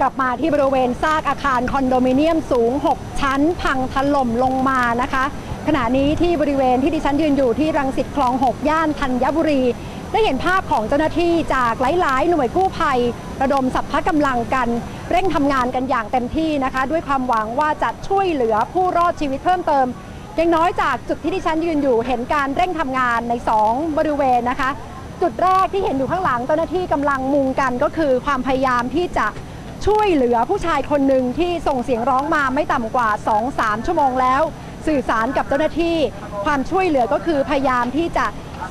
กลับมาที่บริเวณซากอาคารคอนโดมิเนียมสูง 6 ชั้น พังถล่มลงมานะคะ ขณะนี้ที่บริเวณที่ดิฉันยืนอยู่ที่รังสิตคลอง 6 ย่านธัญบุรี ได้เห็นภาพของเจ้าหน้าที่จากหลาย ๆ หน่วยกู้ภัย ระดมสัพพะกำลังกัน เร่งทำงานกันอย่างเต็มที่นะคะ ด้วยความหวังว่าจะช่วยเหลือผู้รอดชีวิตเพิ่มเติมอย่างน้อยจากจุดที่ดิฉันยืนอยู่เห็นการเร่งทำงานใน 2 บริเวณนะคะ จุดแรกที่เห็นอยู่ข้างหลังเจ้าหน้าที่กำลังมุงกันก็คือความพยายามที่จะ ช่วยเหลือผู้ชายคนหนึ่งที่ส่งเสียงร้องมาไม่ต่ำกว่า 2-3 ชั่วโมงแล้ว สื่อสารกับเจ้าหน้าที่ ความช่วยเหลือก็คือพยายามที่จะ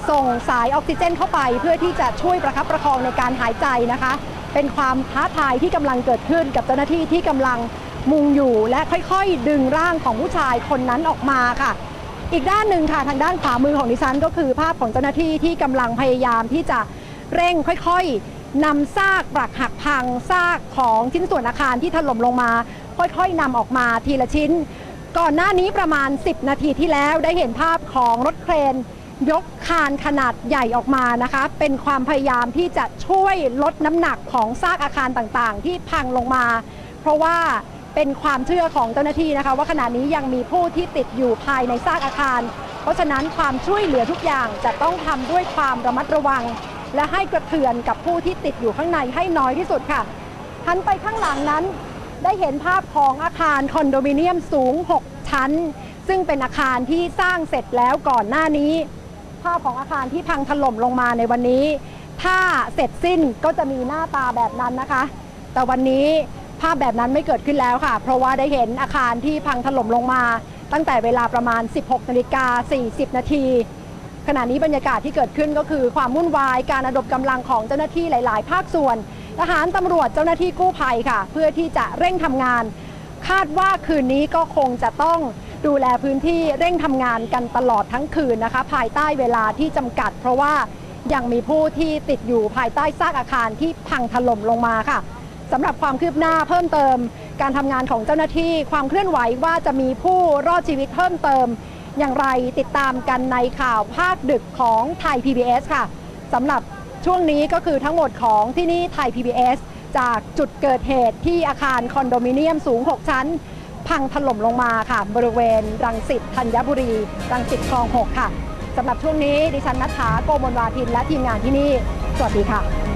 ส่งสายออกซิเจนเข้าไป เพื่อที่จะช่วยประคับประคองในการหายใจนะคะ เป็นความท้าทายที่กำลังเกิดขึ้นกับเจ้าหน้าที่ที่กำลังมุงอยู่และค่อยๆ ดึงร่างของผู้ชายคนนั้นออกมาค่ะ อีกด้านหนึ่งค่ะทางด้านขวามือของดิฉันก็คือภาพของเจ้าหน้าที่ที่กำลังพยายามที่จะเร่งค่อยๆ นำซากปรักหักพังซากของชิ้นส่วนอาคารที่ถล่มลงมา ค่อยๆนำออกมาทีละชิ้น ก่อนหน้านี้ประมาณ 10 นาทีที่แล้วได้เห็นภาพของรถเครน ยกคานขนาดใหญ่ออกมานะคะ เป็นความพยายามที่จะช่วยลดน้ำหนักของซากอาคารต่างๆ ที่พังลงมา เพราะว่าเป็นความเชื่อของเจ้าหน้าที่นะคะ ว่าขณะนี้ยังมีผู้ที่ติดอยู่ภายในซากอาคาร เพราะฉะนั้นความช่วยเหลือทุกอย่างจะต้องทำด้วยความระมัดระวัง และให้กระเทือนกับผู้ที่ติดอยู่ข้างในให้น้อยที่สุดค่ะหันไปข้างหลังนั้น ได้เห็นภาพของอาคารคอนโดมิเนียมสูง 6 ชั้น ซึ่งเป็นอาคารที่สร้างเสร็จแล้วก่อนหน้านี้ ภาพของอาคารที่พังถล่มลงมาในวันนี้ ถ้าเสร็จสิ้นก็จะมีหน้าตาแบบนั้นนะคะ แต่วันนี้ภาพแบบนั้นไม่เกิดขึ้นแล้วค่ะ เพราะว่าได้เห็นอาคารที่พังถล่มลงมา ตั้งแต่เวลาประมาณ 16นาฬิกา40 นาที ขณะนี้บรรยากาศที่เกิดขึ้นก็คือความวุ่นวายการระดมกำลังของเจ้าหน้าที่หลาย ๆ ภาคส่วน ทหารตำรวจเจ้าหน้าที่กู้ภัยค่ะ เพื่อที่จะเร่งทำงาน คาดว่าคืนนี้ก็คงจะต้องดูแลพื้นที่เร่งทำงานกันตลอดทั้งคืนนะคะ ภายใต้เวลาที่จำกัด เพราะว่ายังมีผู้ที่ติดอยู่ภายใต้ซากอาคารที่พังถล่มลงมาค่ะสำหรับความคืบหน้าเพิ่มเติม การทำงานของเจ้าหน้าที่ความเคลื่อนไหวว่าจะมีผู้รอดชีวิตเพิ่มเติม อย่างไรติดตามกันในข่าวภาคดึกของไทย PBS ค่ะสำหรับช่วงนี้ก็คือทั้งหมดของที่นี่ไทย PBS จากจุดเกิดเหตุที่อาคารคอนโดมิเนียมสูง 6 ชั้น พังถล่มลงมาค่ะ บริเวณ รังสิตธัญบุรี รังสิตคลอง 6 ค่ะสำหรับช่วงนี้ดิฉันนัทธาโกมลวาทินและทีมงานที่นี่ สวัสดีค่ะ